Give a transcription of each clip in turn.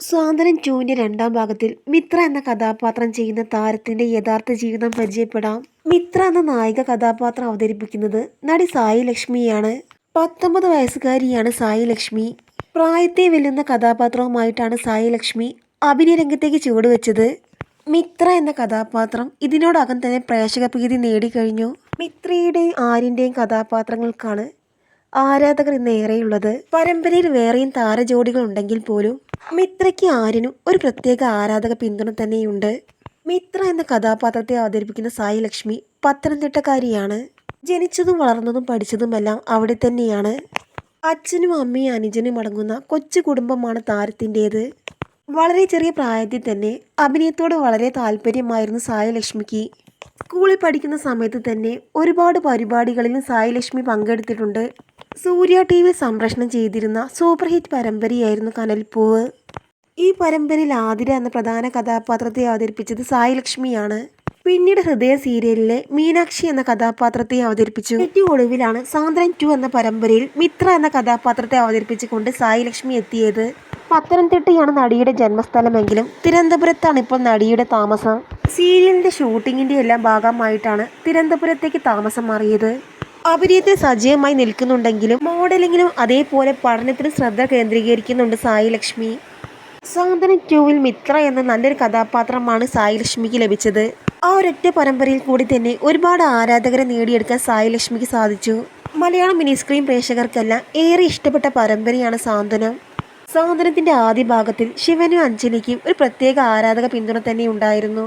സ്വാതന്ത്ര്യം ടൂവിന്റെ രണ്ടാം ഭാഗത്തിൽ മിത്ര എന്ന കഥാപാത്രം ചെയ്യുന്ന താരത്തിന്റെ യഥാർത്ഥ ജീവിതം പരിചയപ്പെടാം. മിത്ര എന്ന നായിക കഥാപാത്രം അവതരിപ്പിക്കുന്നത് നടി സായി ലക്ഷ്മിയാണ്. പത്തൊമ്പത് വയസ്സുകാരിയാണ് സായി ലക്ഷ്മി. പ്രായത്തെ വെല്ലുന്ന കഥാപാത്രവുമായിട്ടാണ് സായി ലക്ഷ്മി അഭിനയ രംഗത്തേക്ക് ചുവടുവെച്ചത്. മിത്ര എന്ന കഥാപാത്രം ഇതിനോടകം തന്നെ പ്രേക്ഷക പ്രീതി നേടിക്കഴിഞ്ഞു. മിത്രയുടെയും ആര്യന്റെയും കഥാപാത്രങ്ങൾക്കാണ് ആരാധകർ ഇന്ന് ഏറെയുള്ളത് പരമ്പരയിൽ വേറെയും താരജോഡികൾ ഉണ്ടെങ്കിൽ പോലും മിത്രയ്ക്ക് ആരിനും ഒരു പ്രത്യേക ആരാധക പിന്തുണ തന്നെയുണ്ട്. മിത്ര എന്ന കഥാപാത്രത്തെ അവതരിപ്പിക്കുന്ന സായി ലക്ഷ്മി പത്തനംതിട്ടക്കാരിയാണ്. ജനിച്ചതും വളർന്നതും പഠിച്ചതുമെല്ലാം അവിടെ തന്നെയാണ്. അച്ഛനും അമ്മയും അനുജനും അടങ്ങുന്ന കൊച്ചു കുടുംബമാണ് താരത്തിന്റേത്. വളരെ ചെറിയ പ്രായത്തിൽ തന്നെ അഭിനയത്തോട് വളരെ താല്പര്യമായിരുന്നു സായി ലക്ഷ്മിക്ക്. സ്കൂളിൽ പഠിക്കുന്ന സമയത്ത് തന്നെ ഒരുപാട് പരിപാടികളിലും സായി ലക്ഷ്മി പങ്കെടുത്തിട്ടുണ്ട്. സൂര്യ ടി വി സംപ്രേഷണം ചെയ്തിരുന്ന സൂപ്പർ ഹിറ്റ് പരമ്പരയായിരുന്നു കനൽപ്പൂവ്. ഈ പരമ്പരയിൽ ആതിര എന്ന പ്രധാന കഥാപാത്രത്തെ അവതരിപ്പിച്ചത് സായി ലക്ഷ്മിയാണ്. പിന്നീട് ഹൃദയ സീരിയലിലെ മീനാക്ഷി എന്ന കഥാപാത്രത്തെ അവതരിപ്പിച്ചു. ഏറ്റവും ഒടുവിലാണ് സാന്ദ്രൻ ടു എന്ന പരമ്പരയിൽ മിത്ര എന്ന കഥാപാത്രത്തെ അവതരിപ്പിച്ചുകൊണ്ട് സായി ലക്ഷ്മി എത്തിയത്. പത്തനംതിട്ടയാണ് നടിയുടെ ജന്മസ്ഥലമെങ്കിലും തിരുവനന്തപുരത്താണ് ഇപ്പോൾ നടിയുടെ താമസം. സീരിയലിന്റെ ഷൂട്ടിങ്ങിന്റെ എല്ലാം ഭാഗമായിട്ടാണ് തിരുവനന്തപുരത്തേക്ക് താമസം മാറിയത്. അഭിനയത്തിൽ സജീവമായി നിൽക്കുന്നുണ്ടെങ്കിലും മോഡലിങ്ങിലും അതേപോലെ പഠനത്തിൽ ശ്രദ്ധ കേന്ദ്രീകരിക്കുന്നുണ്ട് സായി ലക്ഷ്മി സാന്ത്വന ടൂവിൽ മിത്ര എന്ന നല്ലൊരു കഥാപാത്രമാണ് സായി ലക്ഷ്മിക്ക് ലഭിച്ചത്. ആ ഒരൊറ്റ പരമ്പരയിൽ കൂടി തന്നെ ഒരുപാട് ആരാധകരെ നേടിയെടുക്കാൻ സായി ലക്ഷ്മിക്ക് സാധിച്ചു. മലയാളം മിനി സ്ക്രീൻ പ്രേക്ഷകർക്കെല്ലാം ഏറെ ഇഷ്ടപ്പെട്ട പരമ്പരയാണ് സാന്ത്വനം. സാന്ത്വനത്തിന്റെ ആദ്യ ഭാഗത്തിൽ ശിവനും അഞ്ജലിക്കും ഒരു പ്രത്യേക ആരാധക പിന്തുണ തന്നെ ഉണ്ടായിരുന്നു.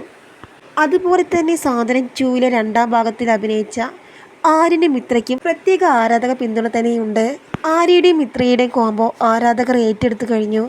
അതുപോലെ തന്നെ സാന്ത്വനം ടൂവിലെ രണ്ടാം ഭാഗത്തിൽ അഭിനയിച്ച ആര്യന്റെ മിത്രയ്ക്കും പ്രത്യേക ആരാധക പിന്തുണ തന്നെയുണ്ട്. ആര്യയുടെയും മിത്രയുടെയും കോംബോ ആരാധകർ ഏറ്റെടുത്തു കഴിഞ്ഞു.